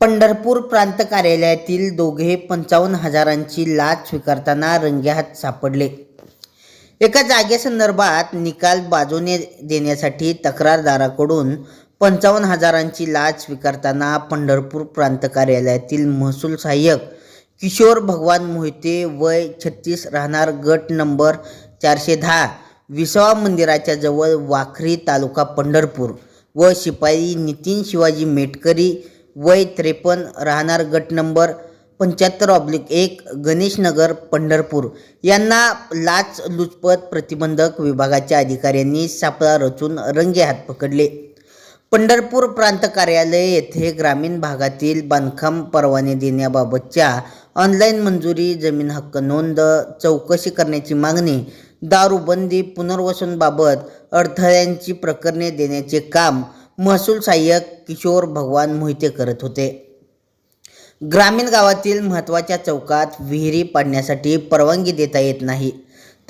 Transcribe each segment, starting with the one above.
पंढरपूर प्रांत कार्यालयातील दोघे पंचावन्न हजारांची लाच स्वीकारताना रंगेहात सापडले. एका जागेसंदर्भात निकाल बाजूने देण्यासाठी तक्रारदाराकडून पंचावन्न हजारांची लाच स्वीकारताना पंढरपूर प्रांत कार्यालयातील महसूल सहाय्यक किशोर भगवान मोहिते वय छत्तीस राहणार गट नंबर चारशे दहा विसवा मंदिराच्या जवळ वाखरी तालुका पंढरपूर व शिपाई नितीन शिवाजी मेटकरी वय त्रेपन्न राहणार गट नंबर पंच्याहत्तर ऑब्लिक एक गणेशनगर पंढरपूर. यांना लाच लुचपत प्रतिबंधक विभागाच्या अधिकाऱ्यांनी सापळा रचून रंगे हात पकडले. पंढरपूर प्रांत कार्यालय येथे ग्रामीण भागातील बांधकाम परवाने देण्याबाबतच्या ऑनलाईन मंजुरी जमीन हक्क नोंद चौकशी करण्याची मागणी दारूबंदी पुनर्वसनबाबत अडथळ्यांची प्रकरणे देण्याचे काम महसूल सहाय्यक किशोर भगवान मोहिते करत होते. ग्रामीण गावातील महत्त्वाच्या चौकात विहिरी पाडण्यासाठी परवानगी देता येत नाही.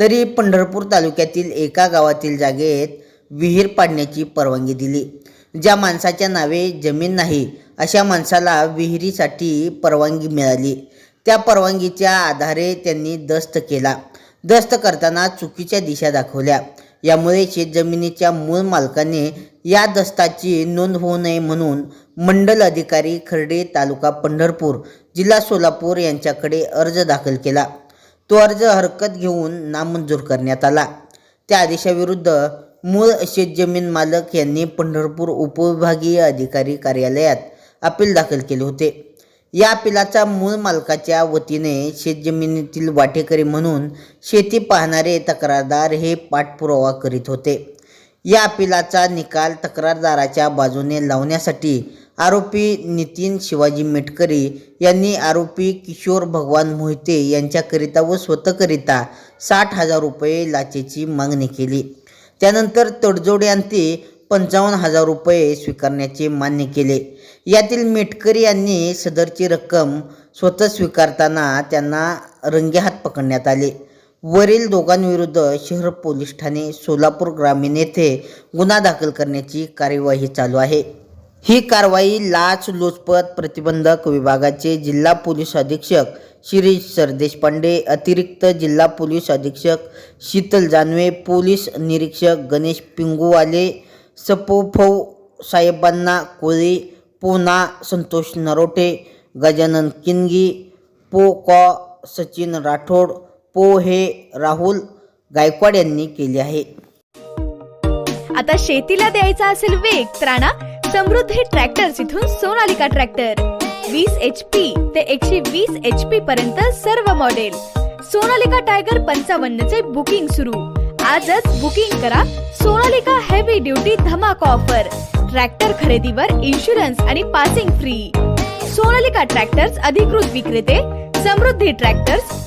तरी पंढरपूर तालुक्यातील एका गावातील जागेत विहीर पाडण्याची परवानगी दिली. ज्या माणसाच्या नावे जमीन नाही अशा माणसाला विहिरीसाठी परवानगी मिळाली. त्या परवानगीच्या आधारे त्यांनी दस्त केला. दस्त करताना चुकीच्या दिशा दाखवल्या. यामुळे शेतजमिनीच्या मूळ मालकाने या दस्ताची नोंद होऊ नये म्हणून मंडल अधिकारी खर्डे तालुका पंढरपूर जिल्हा सोलापूर यांच्याकडे अर्ज दाखल केला. तो अर्ज हरकत घेऊन नामंजूर करण्यात आला. त्या आदेशाविरुद्ध मूळ शेतजमीन मालक यांनी पंढरपूर उपविभागीय अधिकारी कार्यालयात अपील दाखल केले होते. या अपिलाचा मूळ मालकाच्या वतीने शेतजमिनीतील वाटेकरी म्हणून शेती पाहणारे तक्रारदार हे पाठपुरावा करीत होते. या अपिलाचा निकाल तक्रारदाराच्या बाजूने लावण्यासाठी आरोपी नितीन शिवाजी मेटकरी यांनी आरोपी किशोर भगवान मोहिते यांच्याकरिता व स्वतःकरिता साठ हजार रुपये लाचेची मागणी केली. त्यानंतर तडजोड्यांती पंचावन्न हजार रुपये स्वीकारण्याचे मान्य केले. यातील मेटकरी यांनी सदरची रक्कम स्वतः स्वीकारताना त्यांना रंगेहात पकडण्यात आले. वरील दोघांविरुद्ध शहर पोलीस ठाणे सोलापूर ग्रामीण येथे गुन्हा दाखल करण्याची कार्यवाही चालू आहे. ही कारवाई लाच लुचपत प्रतिबंधक विभागाचे जिल्हा पोलीस अधीक्षक शिरीष सरदेशपांडे अतिरिक्त जिल्हा पोलीस अधीक्षक शीतल जानवे पोलीस निरीक्षक गणेश पिंगुवाले सपोफौ साहेबांना कोळी पुना संतोष नरोटे गजानन किनगी पो कॉ सचिन राठोड पो हे राहुल गायकवाड यांनी केले आहे. आता शेतीला द्यायचा असेल वेग तर आणा समृद्धी ट्रॅक्टर्स इथून सोनालिका ट्रॅक्टर. वीस एच पी ते एकशे वीस एच पी पर्यंत सर्व मॉडेल सोनालिका टायगर पंचावन्न चे बुकिंग सुरू. आजच बुकिंग करा सोनालिका हेवी ड्युटी धमाका ऑफर ट्रॅक्टर खरेदीवर इन्शुरन्स आणि पासिंग फ्री सोनालिका ट्रॅक्टर्स अधिकृत विक्रेते समृद्धी ट्रॅक्टर्स